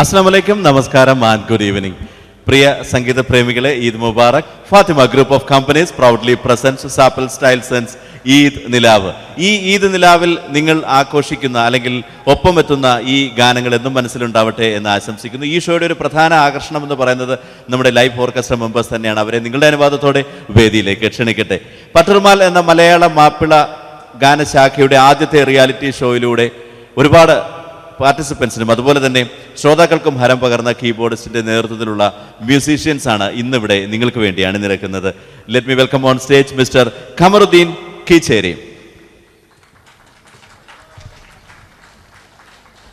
അസ്സാം നമസ്കാരം and good evening പ്രിയ സംഗീത പ്രേമികളെ Eid Mubarak. Fathima group of companies proudly presents സാപ്പിൾ style sense Eid നിലാവ്. ഈ ഈദ് നിലാവിൽ നിങ്ങൾ ആഘോഷിക്കുന്ന അല്ലെങ്കിൽ ഒപ്പമെത്തുന്ന ഈ ഗാനങ്ങൾ എന്നും മനസ്സിലുണ്ടാവട്ടെ എന്ന് ആശംസിക്കുന്നു. ഈ ഷോയുടെ ഒരു പ്രധാന ആകർഷണം എന്ന് പറയുന്നത് നമ്മുടെ ലൈവ് ഓർക്കസ്ട്ര മെമ്പേഴ്സ് തന്നെയാണ്. അവരെ നിങ്ങളുടെ അനുവാദത്തോടെ വേദിയിലേക്ക് ക്ഷണിക്കട്ടെ. പട്ടർമാൽ എന്ന മലയാള മാപ്പിള ഗാനശാഖയുടെ ആദ്യത്തെ റിയാലിറ്റി ഷോയിലൂടെ ഒരുപാട് പാർട്ടിസിപ്പൻസിനും അതുപോലെ തന്നെ ശ്രോതാക്കൾക്കും ഹരം പകർന്ന കീബോർഡിസ്റ്റിന്റെ നേതൃത്വത്തിലുള്ള മ്യൂസീഷ്യൻസ് ആണ് ഇന്നിവിടെ നിങ്ങൾക്ക് വേണ്ടി അണിനിരക്കുന്നത്. Let me welcome on stage Mr Khamaruddeen Keecheri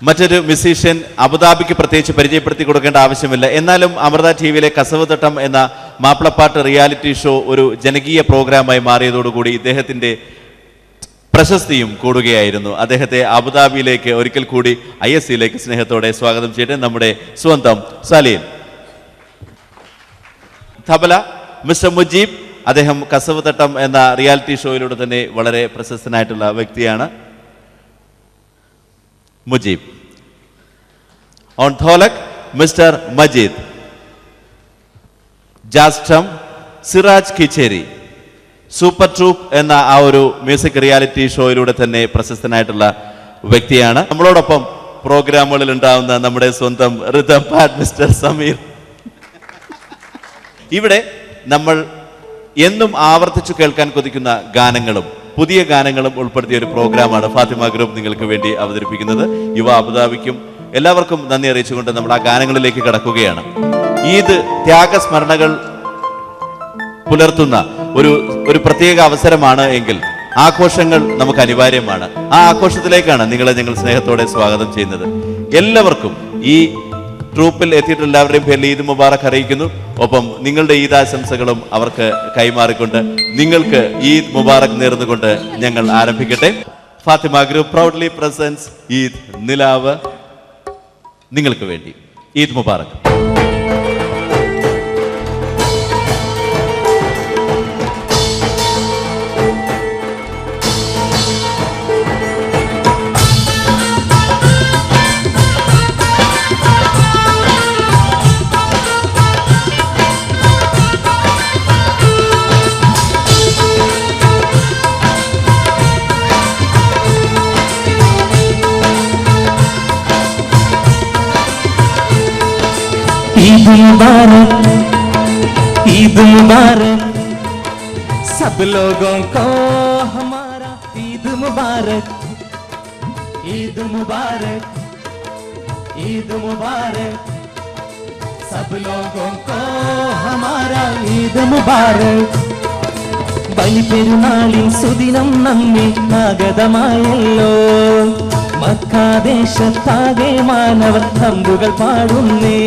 മറ്റൊരു മ്യൂസീഷ്യൻ അബുദാബിക്ക് പ്രത്യേകിച്ച് പരിചയപ്പെടുത്തി കൊടുക്കേണ്ട ആവശ്യമില്ല. എന്നാലും അമൃത ടി വിയിലെ കസവ് തട്ടം എന്ന മാപ്പിളപ്പാട്ട് റിയാലിറ്റി ഷോ ഒരു ജനകീയ പ്രോഗ്രാമായി മാറിയതോടുകൂടി ഇദ്ദേഹത്തിന്റെ പ്രശസ്തിയും കൂടുകയായിരുന്നു. അദ്ദേഹത്തെ അബുദാബിയിലേക്ക് ഒരിക്കൽ കൂടി ഐ എസ് സിയിലേക്ക് സ്നേഹത്തോടെ സ്വാഗതം ചെയ്യട്ടെ നമ്മുടെ സ്വന്തം സലീം തബല മിസ്റ്റർ മുജീബ് അദ്ദേഹം കസവ് തട്ടം എന്ന റിയാലിറ്റി ഷോയിലൂടെ തന്നെ വളരെ പ്രശസ്തനായിട്ടുള്ള വ്യക്തിയാണ് Mujeeb. On dholak Mr Majeed. ജാസ്റ്റം Siraj Kicheri. Super troupe എന്ന ആ ഒരു മ്യൂസിക് റിയാലിറ്റി ഷോയിലൂടെ തന്നെ പ്രശസ്തനായിട്ടുള്ള വ്യക്തിയാണ്. നമ്മളോടൊപ്പം പ്രോഗ്രാമുകളിൽ ഉണ്ടാവുന്ന നമ്മുടെ സ്വന്തം റിതം പാഡ് മിസ്റ്റർ സമീർ. ഇവിടെ നമ്മൾ എന്നും ആവർത്തിച്ചു കേൾക്കാൻ കൊതിക്കുന്ന ഗാനങ്ങളും പുതിയ ഗാനങ്ങളും ഉൾപ്പെടുത്തിയ ഒരു പ്രോഗ്രാമാണ് ഫാത്തിമ ഗ്രൂപ്പ് നിങ്ങൾക്ക് വേണ്ടി അവതരിപ്പിക്കുന്നത്. യുവ അബുദാബിക്കും എല്ലാവർക്കും നന്ദി അറിയിച്ചുകൊണ്ട് നമ്മൾ ആ ഗാനങ്ങളിലേക്ക് കടക്കുകയാണ്. ഈദ് ത്യാഗസ്മരണകൾ പുലർത്തുന്ന ഒരു ഒരു പ്രത്യേക അവസരമാണ് എങ്കിൽ ആഘോഷങ്ങൾ നമുക്ക് അനിവാര്യമാണ്. ആ ആഘോഷത്തിലേക്കാണ് നിങ്ങളെ ഞങ്ങൾ സ്നേഹത്തോടെ സ്വാഗതം ചെയ്യുന്നത്. എല്ലാവർക്കും ഈ ട്രൂപ്പിൽ എത്തിയിട്ടുള്ള എല്ലാവരുടെയും പേരിൽ ഈദ് മുബാറക് അറിയിക്കുന്നു. ഒപ്പം നിങ്ങളുടെ ഈദ് ആശംസകളും അവർക്ക് കൈമാറിക്കൊണ്ട് നിങ്ങൾക്ക് ഈദ് മുബാറക് നേർന്നുകൊണ്ട് ഞങ്ങൾ ആരംഭിക്കട്ടെ. Fathima group proudly presents Eid നിലാവ്. നിങ്ങൾക്ക് വേണ്ടി ഈദ് മുബാറക്. ईद मुबारक ईद मुबारक सब लोगों को हमारा ईद मुबारक ईद मुबारक ईद मुबारक सब लोगों को हमारा ईद मुबारक ബലിപെരുന്നാളിൻ സുദിനം നമ്മെ ആഗതമായല്ലോ മക്കാദേശത്താകെ മാനവർ തമ്പുകൾ പാടുന്നേ.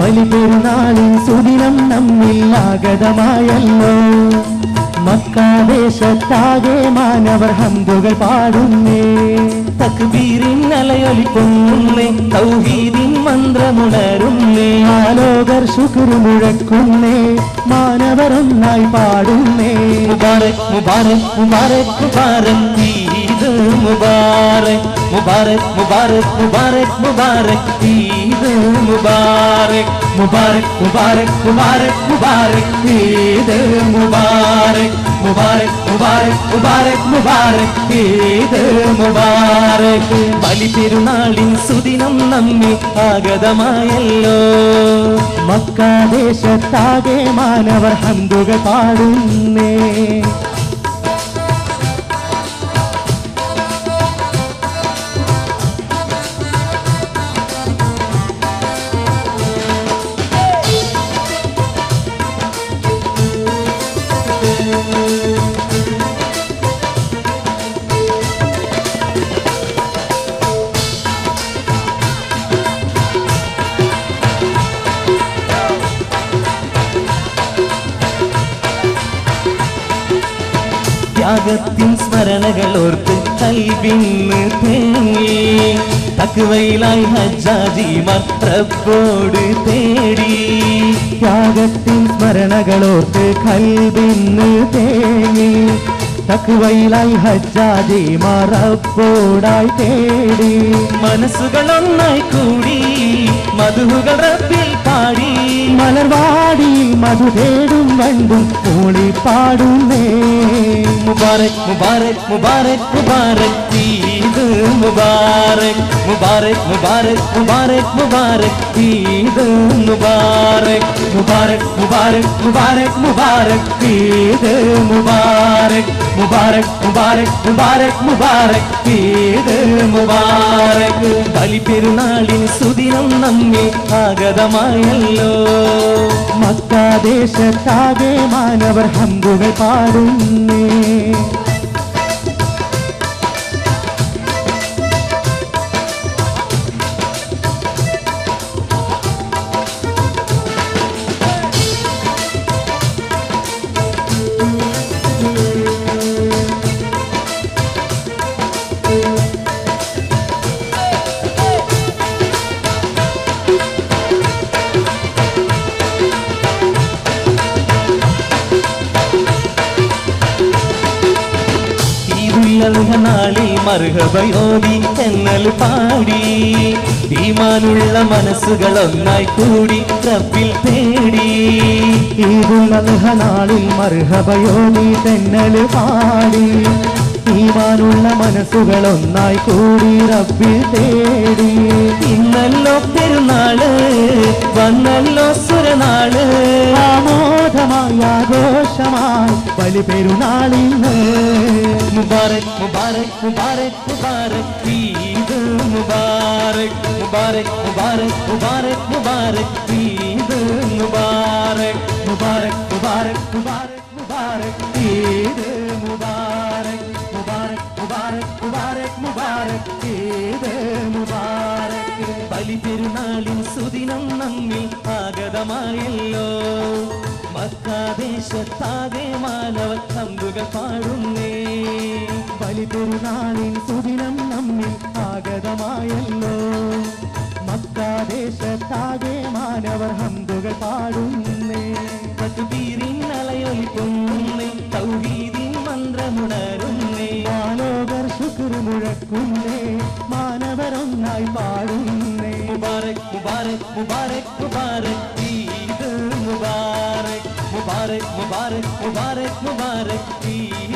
ബലിപെരുന്നാളിൻ സുദിനം നമ്മിൽ ആഗതമായല്ലോ മക്കാദേശത്താകെ മാനവർ ഹന്തുകൾ പാടുന്നേ. തക്ബീരിൻ അലയൊലിപ്പൊന്നുന്നേ തൗഹീദിൻ മന്ത്രമുണരുന്നേ. ആലോകർ ശുക്രു മുഴക്കുന്നേ മാനവർ ഒന്നായി പാടുന്നേ. മുബാരക് മുബാരക് മുബാരക് മുബാറക്. ഈദ് മുബാറക് മുബാറക് മുബാറക് മുബാറക് മുബാറക്. ഈദ് മുബാറക് മുബാറക് മുബാറക് മുബാറക് മുബാറക്. ഈദ് മുബാറക് മുബാറക് മുബാറക് മുബാറക് മുബാറക്. ഈദ് മുബാറക്. ബലി പെരുന്നാളിൻ സുദിനം നമ്മെ ആഗതമായല്ലോ. മക്കാദേശത്താകെ മാനവർ ഹന്തുകൾ പാടുന്നേ. ത്യാഗത്തിൻ സ്മരണകൾ ഓർത്ത് കൽവിന്ന് തേങ്ങി. തക്കുവയിലായി ഹജ്ജാജി മത്രപ്പോട് തേടി. ത്യാഗത്തിൻ സ്മരണകൾ ഓർത്ത് കൽവിന്ന് തേങ്ങി. തക്കുവയിലായി ഹജ്ജാജി മറപ്പോടായി തേടി. മനസ്സുകൾ ഒന്നായി കൂടി മധുഹുകൾ റബ്ബിൽ പാടി. മലർവാടി മധു തേടും വണ്ടും മൂളി പാടുന്നേ മുബാരക് മുബാരക് മുബാരക് മുബാരക് ഈദ് മുബാരക് മുബാരക് മുബാരക് മുബാരക് മുബാരക് ഈദ് മുബാരക് മുബാരക് മുബാരക് മുബാരക് മുബാരക് ഈദ് മുബാരക് മുബാരക് മുബാരക് മുബാരക് മുബാരക് ഈദ് മുബാരക് ബലിപെരുന്നാളിന് സുദിനം നമ്മെ ആഗതമായല്ലോ മക്കാദേശത്താകെ മാനവർ ഹമ്പുകൾ പാടുന്നേ. നാളിൽ മർഹബയോതി എന്നൽ പാടി. ഈമാനുള്ള മനസ്സുകൾ ഒന്നായി കൂടി റബ്ബിൽ തേടി. ഈദുൽ നാളിൽ മർഹബയോതി തെന്നൽ പാടി. ഈമാനുള്ള മനസ്സുകൾ ഒന്നായി കൂടി റബ്ബിൽ തേടി. ഇന്നല്ലോ പെരുന്നാൾ വന്നല്ലോ സുരനാൾ. ആമോദമായി ആഘോഷമായി ബലി പെരുന്നാളിന്ന് മുബാരക് മുബാരക് മുബാരക് മുബാരക് ഈദ് മുബാരക് മുബാരക് മുബാരക് മുബാരക് മുബാരക് ഈദ് മുബാരക് മുബാരക് മുബാരക് മുബാരക് മുബാരക് മക്കാദേശത്താകെ മാനവ തമ്പുകൾ പാടുന്നേ. ബലിപെരുന്നാളിൻ സുദിനം നമ്മിൽ ആഗതമായല്ലോ. മക്കാദേശത്താകെ മാനവർ ഹന്തുകൾ പാടുന്നേ. പട്ടുപീരിൻ അലയൊലിക്കുന്നേ തൗഹീദിൻ മന്ത്രമുണരുന്നേ. മാനവർ ശുക്ർ മുഴക്കുന്നേ മാനവരൊന്നായി പാടുന്നേ. മുബാരക് മുബാരക് മുബാരക് മുബാരക് ഈദ് മുബാരക് മുബാരക് മുബാരക് മുബാരക് ഈദ്